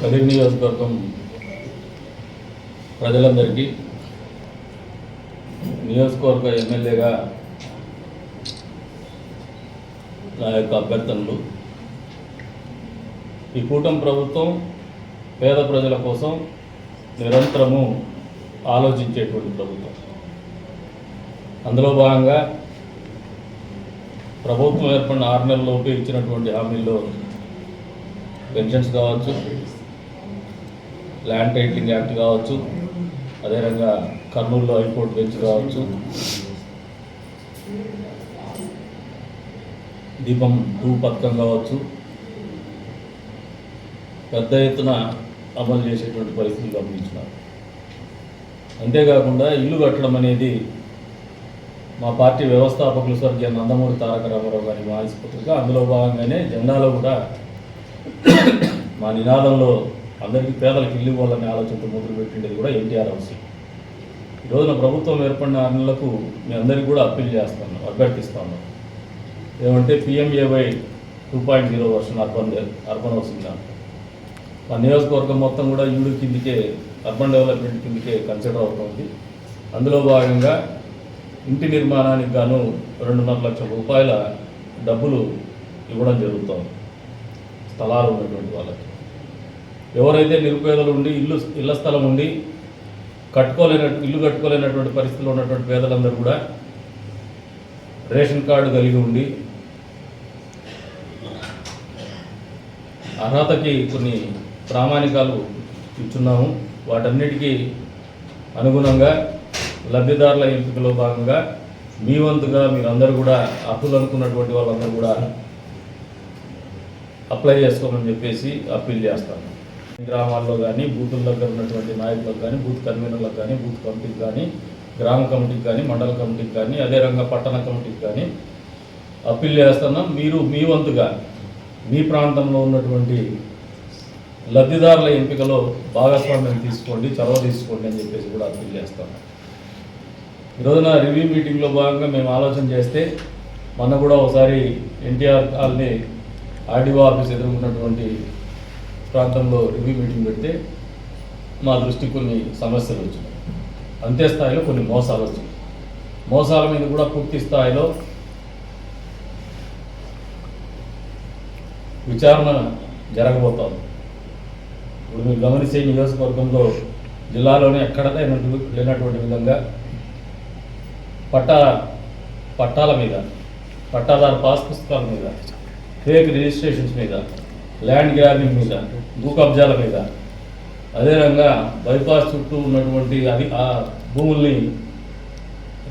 కదిరి నియోజకవర్గం ప్రజలందరికీ నియోజకవర్గ ఎమ్మెల్యేగా నా యొక్క అభ్యర్థనలు. ఈ కూటమి ప్రభుత్వం పేద ప్రజల కోసం నిరంతరము ఆలోచించేటువంటి ప్రభుత్వం. అందులో భాగంగా ప్రభుత్వం ఏర్పడిన ఆరు నెలలలోపు ఇచ్చినటువంటి హామీల్లో పెన్షన్స్ కావచ్చు ల్యాండ్ టైటిలింగ్ యాక్ట్ కావచ్చు అదేవిధంగా కర్నూలులో హైకోర్టు బెంచ్ కావచ్చు. దీపం టూ పథకం కావచ్చు. పెద్ద ఎత్తున అమలు చేసేటువంటి పరిస్థితులు గమనించినారు. అంతేకాకుండా ఇల్లు కట్టడం అనేది మా పార్టీ వ్యవస్థాపకులు స్వర్గీయ నందమూరి తారక రామారావు గారి వాయిస్ పత్రిక. అందులో భాగంగానే జెండాలో కూడా మా నినాదంలో అందరికీ పేదలకు ఇల్లు ఇవ్వాలనే ఆలోచనతో మొదలుపెట్టిండేది కూడా ఎన్టీఆర్ హౌస్. ఈ రోజున ప్రభుత్వం ఏర్పడిన ఆరు నెలలకు మీ అందరికీ కూడా అప్పీల్ చేస్తాను అభ్యర్థిస్తాను. ఏమంటే PMAY two point zero version urban urban housing దాంట్లో. మా నియోజకవర్గం మొత్తం కూడా యూడి కిందికే అర్బన్ డెవలప్మెంట్ కిందికే కన్సిడర్ అవుతుంది. అందులో భాగంగా ఇంటి నిర్మాణానికి గాను రెండున్నర లక్షల రూపాయల డబ్బులు ఇవ్వడం జరుగుతుంది. స్థలాలు ఉన్నటువంటి వాళ్ళకి. ఎవరైతే నిరుపేదలు ఉండి ఇల్లు ఇళ్ళ స్థలం ఉండి కట్టుకోలేనట్టు ఇల్లు కట్టుకోలేనటువంటి పరిస్థితులు ఉన్నటువంటి పేదలందరూ కూడా రేషన్ కార్డు కలిగి ఉండి అర్హతకి కొన్ని ప్రామాణికాలు ఇచ్చున్నాము. వాటన్నిటికీ అనుగుణంగా లబ్ధిదారుల ఎంపికలో భాగంగా మీ వంతుగా మీరందరూ కూడా అప్పులు అనుకున్నటువంటి వాళ్ళందరూ కూడా అప్లై చేసుకోమని చెప్పేసి అప్పీల్ చేస్తాను. గ్రామాల్లో కానీ బూతుల దగ్గర ఉన్నటువంటి నాయకులకు కానీ బూత్ కన్వీనర్లకు కానీ బూత్ కమిటీకి కానీ గ్రామ కమిటీకి కానీ మండల కమిటీకి కానీ అదే రంగ పట్టణ కమిటీకి కానీ అప్పీల్ చేస్తున్నాం మీరు మీ వంతుగా మీ ప్రాంతంలో ఉన్నటువంటి లబ్ధిదారుల ఎంపికలో భాగస్వామ్యం తీసుకోండి చొరవ తీసుకోండి అని చెప్పేసి కూడా అప్పీల్ చేస్తాను ఈ రోజున రివ్యూ మీటింగ్లో భాగంగా మేము ఆలోచన చేస్తే మొన్న కూడా ఒకసారి ఎన్టీఆర్ కాలనీ ఆర్డీఓ ఆఫీస్ ఎదుర్కొన్నటువంటి ప్రాంతంలో రివ్యూ మీటింగ్ పెడితే మా దృష్టికి కొన్ని సమస్యలు వచ్చినాయి. అంతే స్థాయిలో కొన్ని మోసాలు వచ్చినాయి. మోసాల మీద కూడా పూర్తి స్థాయిలో విచారణ జరగబోతోంది. ఇప్పుడు మీరు గమనిస్తే నియోజకవర్గంలో జిల్లాలోనే ఎక్కడ లేనటువంటి విధంగా పట్టా పట్టాల మీద పట్టాదారు పాస్ పుస్తకాల మీద ఫేక్ రిజిస్ట్రేషన్స్ మీద ల్యాండ్ గ్రాబింగ్ మీద భూ కబ్జాల మీద. అదేవిధంగా బైపాస్ చుట్టూ ఉన్నటువంటి అది ఆ భూముల్ని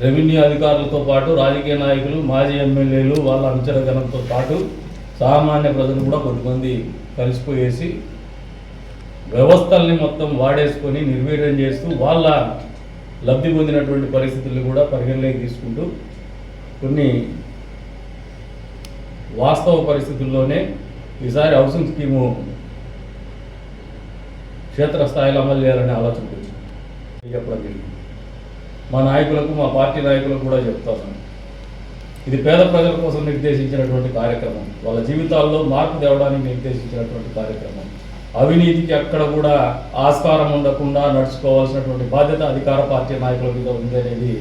రెవెన్యూ అధికారులతో పాటు రాజకీయ నాయకులు మాజీ ఎమ్మెల్యేలు వాళ్ళ అనుచరగణంతో పాటు సామాన్య ప్రజలు కూడా కొంతమంది కలిసిపోయేసి వ్యవస్థల్ని మొత్తం వాడేసుకొని నిర్వీర్యం చేస్తూ వాళ్ళ లబ్ధి పొందినటువంటి పరిస్థితులు కూడా పరిగణలోకి తీసుకుంటూ కొన్ని వాస్తవ పరిస్థితుల్లోనే ఈసారి హౌసింగ్ స్కీము క్షేత్రస్థాయిలో అమలు చేయాలనే ఆలోచన వచ్చింది. చెప్పడం జరిగింది మా నాయకులకు మా పార్టీ నాయకులకు కూడా చెప్తాను ఇది పేద ప్రజల కోసం నిర్దేశించినటువంటి కార్యక్రమం. వాళ్ళ జీవితాల్లో మార్పు తేవడానికి నిర్దేశించినటువంటి కార్యక్రమం. అవినీతికి అక్కడ కూడా ఆస్కారం ఉండకుండా నడుచుకోవాల్సినటువంటి బాధ్యత అధికార పార్టీ నాయకుల మీద ఉంది అనేది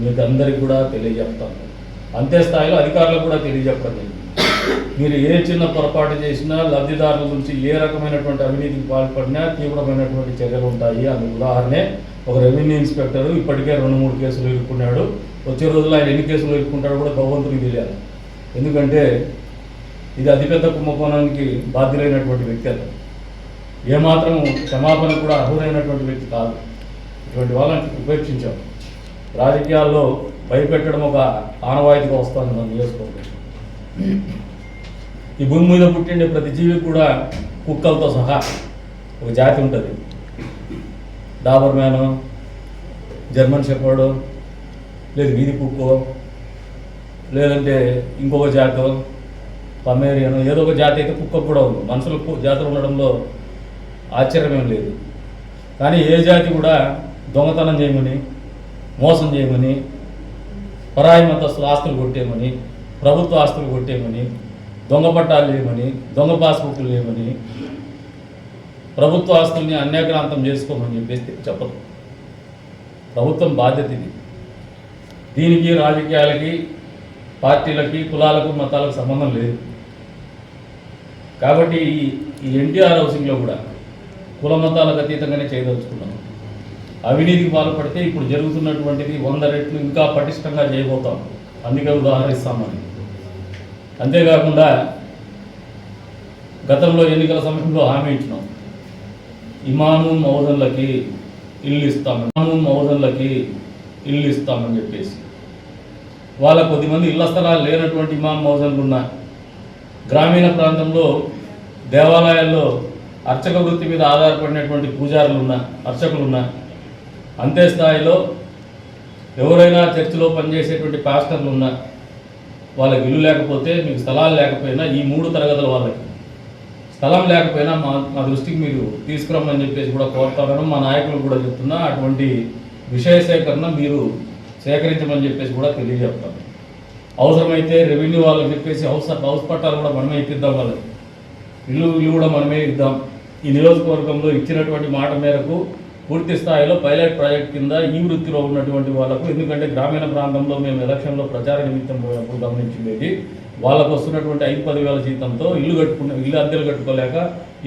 మీకు అందరికీ కూడా తెలియజెప్తాను అంతే స్థాయిలో అధికారులకు కూడా తెలియజెప్పడం జరిగింది. మీరు ఏ చిన్న పొరపాటు చేసినా లబ్ధిదారుల నుంచి ఏ రకమైనటువంటి అవినీతికి పాల్పడినా తీవ్రమైనటువంటి చర్యలు ఉంటాయి. అది ఉదాహరణే ఒక రెవెన్యూ ఇన్స్పెక్టర్ ఇప్పటికే రెండు మూడు కేసులు ఇరుక్కున్నాడు వచ్చే రోజుల్లో ఆయన ఎన్ని కేసులు ఇరుక్కుంటాడో కూడా భగవంతునికి తెలియాలి. ఎందుకంటే ఇది అతిపెద్ద కుంభకోణానికి బాధ్యులైనటువంటి వ్యక్తి అతను. ఏమాత్రం క్షమాపణ కూడా అర్హులైనటువంటి వ్యక్తి కాదు. ఇటువంటి వాళ్ళని ఉపేక్షించాం. రాజకీయాల్లో భయపెట్టడం ఒక ఆనవాయితీగా వస్తుంది మన నియోజకవర్గం. ఈ భూమి మీద పుట్టిండే ప్రతి జీవి కూడా కుక్కలతో సహా ఒక జాతి ఉంటుంది. డాబర్ మ్యాను జర్మన్ షెఫర్డు లేదు వీధి కుక్కో లేదంటే ఇంకొక జాతో పమేరియను ఏదో ఒక జాతి అయితే కుక్క కూడా ఉంది. మనుషులకు జాతులు ఉండడంలో ఆశ్చర్యమేం లేదు. కానీ ఏ జాతి కూడా దొంగతనం చేయమని మోసం చేయమని పరాయి మతస్థుల ఆస్తులు కొట్టేయమని ప్రభుత్వ ఆస్తులు కొట్టేయమని దొంగ పట్టాలు లేవని దొంగ పాస్బుక్లు లేవని ప్రభుత్వ ఆస్తుల్ని అన్యాక్రాంతం చేసుకోమని చెప్పేసి చెప్పదు ప్రభుత్వం బాధ్యత ఇది. దీనికి రాజకీయాలకి పార్టీలకి కులాలకు మతాలకు సంబంధం లేదు. కాబట్టి ఈ ఈ ఎన్టీఆర్ హౌసింగ్లో కూడా కుల మతాలకు అతీతంగానే చేయదలుచుకున్నాం. అవినీతికి పాల్పడితే ఇప్పుడు జరుగుతున్నటువంటిది వంద రెట్లు ఇంకా పటిష్టంగా చేయబోతాం. అందుకే ఉదాహరిస్తామని అంతేకాకుండా గతంలో ఎన్నికల సమయంలో హామీ ఇచ్చినాం. ఇమాము మౌదన్లకి ఇల్లు ఇస్తామని ఇమాము మౌదన్లకి ఇల్లు ఇస్తామని చెప్పేసి. వాళ్ళ కొద్దిమంది ఇళ్ళ స్థలాలు లేనటువంటి ఇమాం మౌజన్లు ఉన్న గ్రామీణ ప్రాంతంలో దేవాలయాల్లో అర్చక వృత్తి మీద ఆధారపడినటువంటి పూజారులు ఉన్న అర్చకులు ఉన్న అంతే స్థాయిలో ఎవరైనా చర్చిలో పనిచేసేటువంటి పాస్టర్లు ఉన్నా వాళ్ళకి ఇల్లు లేకపోతే మీకు స్థలాలు లేకపోయినా ఈ మూడు తరగతుల వాళ్ళకి. స్థలం లేకపోయినా మా మా దృష్టికి మీరు తీసుకురమ్మని చెప్పేసి కూడా కోరుతాను మా నాయకులు కూడా చెప్తున్నా అటువంటి విషయ సేకరణ మీరు సేకరించమని చెప్పేసి కూడా తెలియజేస్తాను అవసరమైతే రెవెన్యూ వాళ్ళకి చెప్పేసి హౌస్ హౌస్ పట్టాలు కూడా మనమే ఇప్పిద్దాం వాళ్ళకి. ఇల్లు ఇల్లు కూడా మనమే ఇద్దాం. ఈ నియోజకవర్గంలో ఇచ్చినటువంటి మాట మేరకు పూర్తి స్థాయిలో పైలట్ ప్రాజెక్ట్ కింద ఈ వృత్తిలో ఉన్నటువంటి వాళ్ళకు ఎందుకంటే గ్రామీణ ప్రాంతంలో మేము ఎలక్షన్లో ప్రచార నిమిత్తం పోయినప్పుడు గమనించింది వాళ్ళకు వస్తున్నటువంటి ఐదు పదివేల జీతంతో ఇల్లు కట్టుకున్న ఇల్లు అద్దెలు కట్టుకోలేక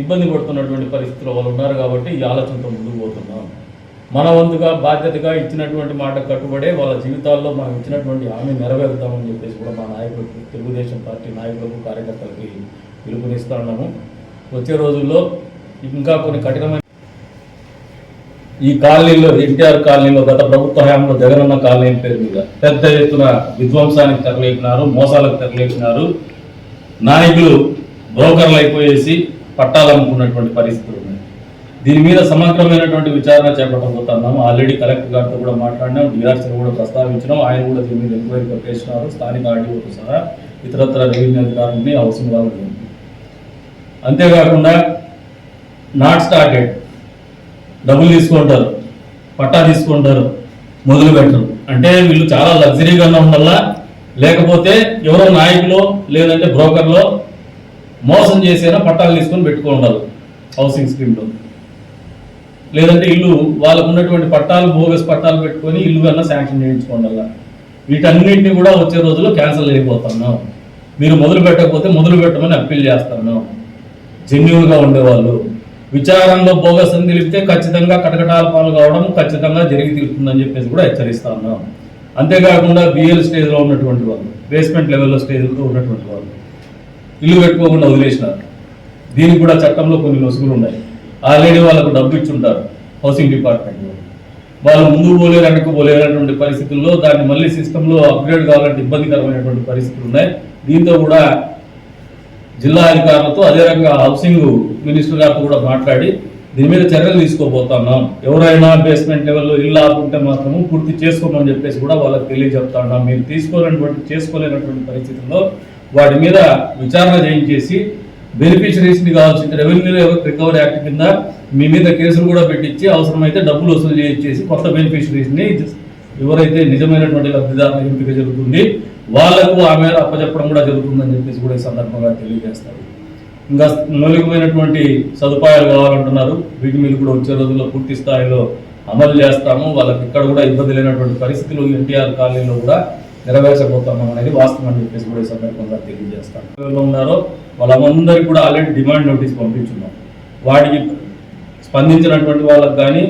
ఇబ్బంది పడుతున్నటువంటి పరిస్థితిలో వాళ్ళు ఉన్నారు కాబట్టి ఈ ఆలోచనతో ముందుకు పోతున్నాం. మన వంతుగా బాధ్యతగా ఇచ్చినటువంటి మాట కట్టుబడే వాళ్ళ జీవితాల్లో మనం ఇచ్చినటువంటి హామీ నెరవేరుతామని చెప్పేసి కూడా మా నాయకులకు తెలుగుదేశం పార్టీ నాయకులకు కార్యకర్తలకి పిలుపునిస్తా ఉన్నాము. వచ్చే రోజుల్లో ఇంకా కొన్ని కఠినమైన ఈ కాలనీలో ఎన్టీఆర్ కాలనీలో గత ప్రభుత్వ హయాంలో జగనన్న కాలనీ పేరు మీద పెద్ద ఎత్తున విధ్వంసానికి తెరలేపినారు మోసాలకు తెరలేపినారు. నాయకులు బ్రోకర్లు అయిపోయేసి పట్టాలనుకున్నటువంటి పరిస్థితులు ఉన్నాయి దీని మీద సమగ్రమైనటువంటి విచారణ చేపట్టబోతున్నాము ఆల్రెడీ కలెక్టర్ గారితో కూడా మాట్లాడినాం డిఆర్సీని కూడా ప్రస్తావించినాం ఆయన కూడా దీని మీద ఎంక్వైరీ కొట్టేసినారు స్థానిక ఆర్డీఓతో సహా ఇతరత్ర రెవెన్యూ అధికారులని అవసరం వాళ్ళని అంతేకాకుండా నాట్ స్టార్టెడ్ డబ్బులు తీసుకుంటారు పట్టా తీసుకుంటారు మొదలు పెట్టరు. అంటే వీళ్ళు చాలా లగ్జరీగా ఉండడం వల్ల లేకపోతే ఎవరో నాయకులు లేదంటే బ్రోకర్లో మోసం చేసేనా పట్టాలు తీసుకొని పెట్టుకుంటారు హౌసింగ్ స్కీమ్లో. లేదంటే ఇల్లు వాళ్ళకు ఉన్నటువంటి పట్టాలు బోగస్ పట్టాలు పెట్టుకొని ఇల్లు కన్నా శాంక్షన్ చేయించుకోండాల వీటన్నిటిని కూడా వచ్చే రోజుల్లో క్యాన్సిల్ చేయబోతున్నాం మీరు మొదలు పెట్టకపోతే మొదలు పెట్టమని అప్పీల్ చేస్తున్నాం. జెన్యున్గా ఉండేవాళ్ళు. విచారంలో బోగస్ అని తెలిపితే ఖచ్చితంగా కటకటాల పాలు కావడం ఖచ్చితంగా జరిగి తీరుతుందని చెప్పేసి కూడా హెచ్చరిస్తా ఉన్నాం. అంతేకాకుండా బిఎల్ స్టేజ్లో ఉన్నటువంటి వాళ్ళు బేస్మెంట్ లెవెల్లో స్టేజ్లో ఉన్నటువంటి వాళ్ళు ఇల్లు పెట్టుకోకుండా వదిలేసినారు. దీనికి కూడా చట్టంలో కొన్ని లొసుగులు ఉన్నాయి. ఆల్రెడీ వాళ్ళకు డబ్బు ఇచ్చుంటారు హౌసింగ్ డిపార్ట్మెంట్లో. వాళ్ళు ముందు పోలేరు వెనక్కు పోలేనటువంటి పరిస్థితుల్లో దాన్ని మళ్ళీ సిస్టంలో అప్గ్రేడ్ కావాలంటే ఇబ్బందికరమైనటువంటి పరిస్థితులు ఉన్నాయి. దీంతో కూడా జిల్లా అధికారులతో అదే రకంగా హౌసింగ్ మినిస్టర్ గారితో కూడా మాట్లాడి దీని మీద చర్యలు తీసుకోబోతున్నాం ఎవరైనా బేస్మెంట్ లెవెల్లో ఇల్లు ఆపుకుంటే మాత్రము పూర్తి చేసుకోమని చెప్పేసి కూడా వాళ్ళకి తెలియజెప్తాన్నాం మీరు తీసుకోలేనటువంటి చేసుకోలేనటువంటి పరిస్థితుల్లో వాటి మీద విచారణ చేయించేసి బెనిఫిషరీస్ని కావాల్సిన రెవెన్యూ రికవరీ యాక్ట్ కింద మీ మీద కేసులు కూడా పెట్టించి అవసరమైతే డబ్బులు వసూలు చేయించేసి కొత్త బెనిఫిషరీస్ని ఎవరైతే నిజమైనటువంటి లబ్ధిదారుల ఎంపిక జరుగుతుంది వాళ్ళకు ఆ మీద అప్పచెప్పడం కూడా జరుగుతుందని చెప్పేసి కూడా ఈ సందర్భంగా తెలియజేస్తారు. ఇంకా నొలిగిపోయినటువంటి సదుపాయాలు కావాలంటున్నారు. వీటి మీద కూడా వచ్చే రోజుల్లో పూర్తి స్థాయిలో అమలు చేస్తాము. వాళ్ళకి ఇక్కడ కూడా ఇబ్బంది లేనటువంటి పరిస్థితులు ఎన్టీఆర్ కాలనీలో కూడా నెరవేర్చబోతున్నాం అనేది వాస్తవం అని చెప్పేసి కూడా ఈ సందర్భంగా తెలియజేస్తాం ఉన్నారో వాళ్ళందరికీ కూడా ఆల్రెడీ డిమాండ్ నోటీస్ పంపించున్నాం. వాటికి స్పందించినటువంటి వాళ్ళకి కానీ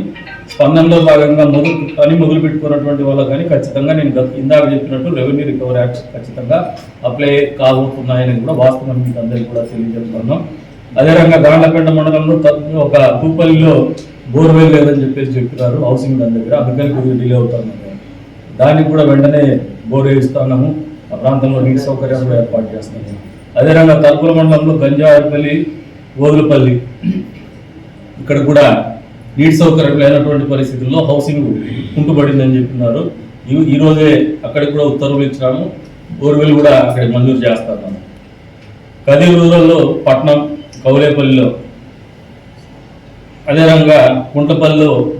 స్పందనలో భాగంగా మొదలు పని మొదలు పెట్టుకున్నటువంటి వాళ్ళకి కానీ ఖచ్చితంగా నేను ఇందాక చెప్పినట్టు రెవెన్యూ రికవరీ యాక్ట్ ఖచ్చితంగా అప్లై కాబోతున్నాయని కూడా వాస్తవం మీకు అందరికీ కూడా తెలియజేస్తున్నాం అదే రకంగా గాండ్లపేట మండలంలో ఒక తూపల్లిలో బోర్వెల్ లేదని చెప్పేసి చెప్పినారు హౌసింగ్ దాని దగ్గర. అందుకని కొద్దిగా డిలే అవుతాను దానికి కూడా వెంటనే బోర్ వేయిస్తున్నాము ఆ ప్రాంతంలో నీటి సౌకర్యం కూడా ఏర్పాటు చేస్తున్నాము అదే రకంగా తలుపుల మండలంలో గంజాపల్లి ఓదులపల్లి. ఇక్కడ కూడా నీటి సౌకర్యం లేనటువంటి పరిస్థితుల్లో హౌసింగ్ కుంటుపడిందని చెప్తున్నారు. ఈ- ఈ రోజే అక్కడికి కూడా ఉత్తర్వులు ఇచ్చినాము. బోర్వెల్ కూడా అక్కడ మంజూరు చేస్తాను కదిరి రూరల్లో పట్నం కౌలేపల్లిలో అదే రకంగా కుంటపల్లిలో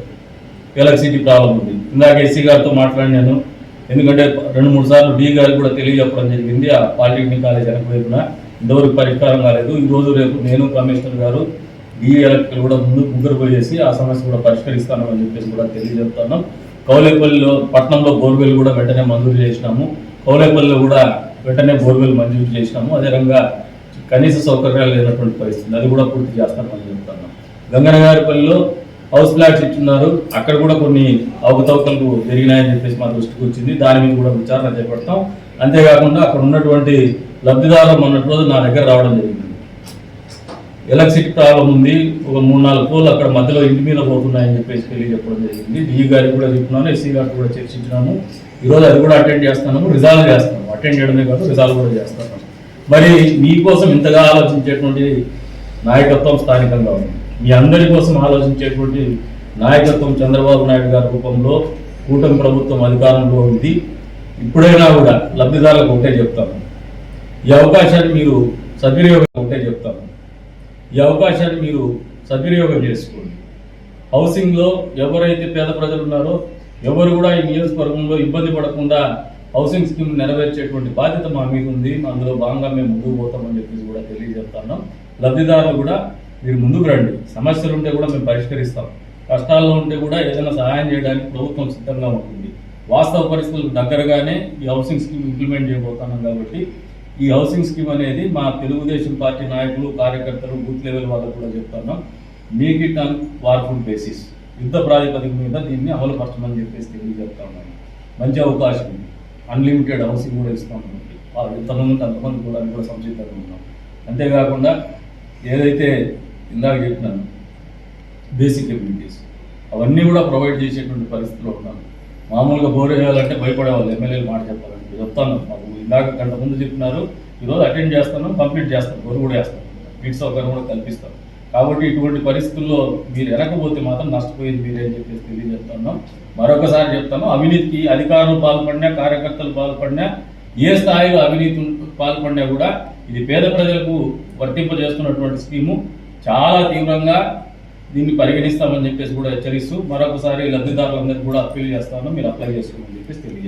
ఎలక్ట్రిసిటీ ప్రాబ్లం ఉంది. ఇందాక ఎస్సీ గారితో మాట్లాడినాను ఎందుకంటే రెండు మూడు సార్లు డి గారికి కూడా తెలియజెప్పడం జరిగింది. ఆ పాలిటెక్నిక్ కాలేజ్ వెనక వైపున ఇంతవరకు పరిష్కారం కాలేదు. ఈ రోజు రేపు నేను కమిషనర్ గారు డిఈ ఎలక్ట్రికల్ కూడా ముందు ముగ్గురు పోయేసి ఆ సమస్య కూడా పరిష్కరిస్తాను అని చెప్పేసి కూడా తెలియజెప్తున్నాం కౌలేపల్లిలో పట్టణంలో బోర్వెల్ కూడా వెంటనే మంజూరు చేసినాము. కౌలేపల్లిలో కూడా వెంటనే బోర్వెల్ మంజూరు చేసినాము. అదేవిధంగా కనీస సౌకర్యాలు లేనటువంటి పరిస్థితి. అది కూడా పూర్తి చేస్తామని చెప్తున్నాం. గంగనగారిపల్లిలో హౌస్ ఫ్లాట్స్ ఇచ్చున్నారు. అక్కడ కూడా కొన్ని అవకతవకలు జరిగినాయని చెప్పేసి మా దృష్టికి వచ్చింది. దాని మీద కూడా విచారణ చేపడతాం. అంతేకాకుండా అక్కడ ఉన్నటువంటి లబ్ధిదారులు మొన్నటి రోజు నా దగ్గర రావడం జరిగింది. ఎలక్ట్రిసిటీ ప్రాబ్లం ఉంది. ఒక మూడు నాలుగు పోలు అక్కడ మధ్యలో ఇంటి మీద పోతున్నాయని చెప్పేసి తెలియజెప్పడం జరిగింది. డిఈ గారికి కూడా చెప్తున్నాను ఎస్సీ గారికి కూడా చర్చించినాము. ఈరోజు అది కూడా అటెండ్ చేస్తున్నాము రిజాల్వ్ చేస్తున్నాము. అటెండ్ చేయడమే కాదు రిజాల్వ్ కూడా చేస్తున్నాము. మరి మీకోసం ఇంతగా ఆలోచించేటువంటి నాయకత్వం స్థానికంగా ఉంది. మీ అందరి కోసం ఆలోచించేటువంటి నాయకత్వం చంద్రబాబు నాయుడు గారి రూపంలో కూటమి ప్రభుత్వం అధికారంలో ఉంది. ఇప్పుడైనా కూడా లబ్ధిదారులకు ఒకటే చెప్తాము. ఈ అవకాశాన్ని మీరు సద్వినియోగం ఒకటే చెప్తాము. ఈ అవకాశాన్ని మీరు సద్వినియోగం చేసుకోండి. హౌసింగ్లో ఎవరైతే పేద ప్రజలు ఉన్నారో ఎవరు కూడా ఈ నియోజకవర్గంలో ఇబ్బంది పడకుండా హౌసింగ్ స్కీమ్ నెరవేర్చేటువంటి బాధ్యత మా మీద ఉంది. అందులో భాగంగా మేము ముందుకు పోతామని చెప్పేసి కూడా తెలియజేస్తున్నాం లబ్ధిదారులు కూడా మీరు ముందుకు రండి. సమస్యలు ఉంటే కూడా మేము పరిష్కరిస్తాం. కష్టాల్లో ఉంటే కూడా ఏదైనా సహాయం చేయడానికి ప్రభుత్వం సిద్ధంగా ఉంటుంది. వాస్తవ పరిస్థితులకు దగ్గరగానే ఈ హౌసింగ్ స్కీమ్ ఇంప్లిమెంట్ చేయబోతున్నాం కాబట్టి ఈ హౌసింగ్ స్కీమ్ అనేది మా తెలుగుదేశం పార్టీ నాయకులు కార్యకర్తలు బూత్ లెవెల్ వాళ్ళకు కూడా చెప్తున్నాం make it on war full basis యుద్ధ ప్రాతిపదిక మీద దీన్ని అమలుపరచమని చెప్పేసి తెలియజెప్తా ఉన్నాను మంచి అవకాశం ఉంది అన్లిమిటెడ్ హౌసింగ్ కూడా ఇస్తాం మనకి. వాళ్ళు ఎంతమంది అంతమంది కూడా అని కూడా సంసిద్ధంగా ఉన్నాం. అంతేకాకుండా ఏదైతే ఇందాక చెప్పినాను బేసిక్ ఎబిలిటీస్ అవన్నీ కూడా ప్రొవైడ్ చేసేటువంటి పరిస్థితిలో ఉన్నాను మామూలుగా బోర్ వేయాలంటే భయపడేవాళ్ళు ఎమ్మెల్యేలు మాట చెప్పాలంటే చెప్తాను మాకు ఇందాక గంట ముందు చెప్పినారు ఈరోజు అటెండ్ చేస్తాను కంప్లీట్ చేస్తాను బోర్ కూడా వేస్తాను. కిట్ సౌకర్యం కూడా కల్పిస్తాను. కాబట్టి ఇటువంటి పరిస్థితుల్లో మీరు వెనకపోతే మాత్రం నష్టపోయింది మీరే అని చెప్పేసి తెలియజేస్తున్నాం మరొకసారి చెప్తాను అవినీతికి అధికారులు పాల్పడినా కార్యకర్తలు పాల్పడినా ఏ స్థాయిలో అవినీతి పాల్పడినా కూడా ఇది పేద ప్రజలకు వర్తింపజేస్తున్నటువంటి స్కీము. చాలా తీవ్రంగా దీన్ని పరిగణిస్తామని చెప్పేసి కూడా హెచ్చరిస్తూ మరొకసారి లబ్ధిదారులందరికీ కూడా అప్పీల్ చేస్తాను మీరు అప్లై చేసుకోమని చెప్పేసి తెలియజేస్తాను